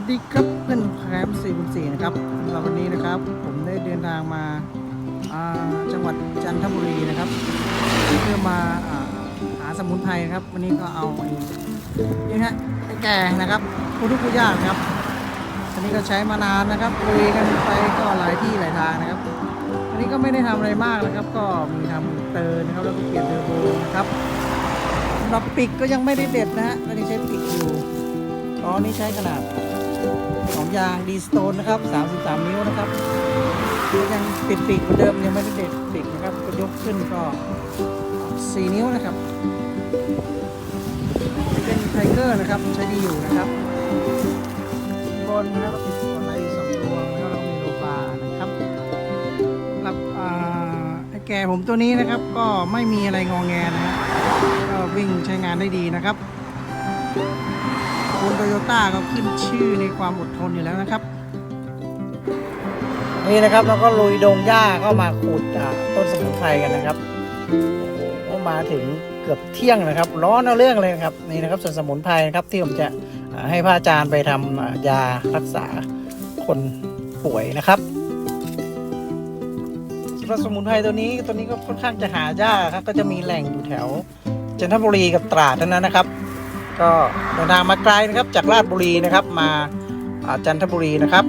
วัสดีครับเพื่อนแคมป์สี่บนสี่นะครับเราวันนี้นะครับ ผมได้เดินทางมาจังหวัดจันทบุรีนะครับ เพื่อมาหาสมุนไพรครับ วันนี้ก็เอานี่ฮะแก่นะครับคุณทุกผู้ยากครับอันนี้ก็ใช้มานานนะครับคุยกันไปก็หลายที่หลายทางนะครับ อันนี้ก็ไม่ได้ทำอะไรมากนะครับ ก็มีทำเตอร์นะครับแล้วก็เปลี่ยนเทอร์โบนะครับเราปิกก็ยังไม่ได้เด็ดนะฮะอันนี้ใช้ปิกอยู่ตอนนี้ใช้ขนาด ของยางดีสโตนนะครับ 33 นิ้วนะครับยังปิดปีกเหมือนเดิมยังไม่ได้เด็ดปีกนะครับก็ยกขึ้นก็4นิ้วนะครับเป็นไทเกอร์นะครับใช้ดีอยู่นะครับบนนะครับติดกดไลท์สองดวงแล้วเรามีโลบานะครับสำหรับอ่าไอ้แก่ผมตัวนี้นะครับ ก็ไม่มีอะไรงองแงนะฮะก็วิ่งใช้งานได้ดีนะครับ คุณโตโยต้าก็ขึ้นชื่อในความอดทนอยู่แล้วนะครับ นี่นะครับเราก็ลุยดงหญ้าก็มาขุดต้นสมุนไพรกันนะครับก็มาถึงเกือบเที่ยงนะครับ ร้อนเอาเรื่องเลยนะครับนี่นะครับส่วนสมุนไพรนะครับที่ผมจะให้พระอาจารย์ไปทำอ่ายารักษาคนป่วยนะครับสำหรับสมุนไพรตัวนี้ตัวนี้ก็ค่อนข้างจะหายากครับก็จะมีแหล่งอยู่แถวจันทบุรีกับตราดเท่านั้นนะครับ ก็เดินทางมาไกลนะครับจากราชบุรีนะครับมาจันทบุรีนะครับ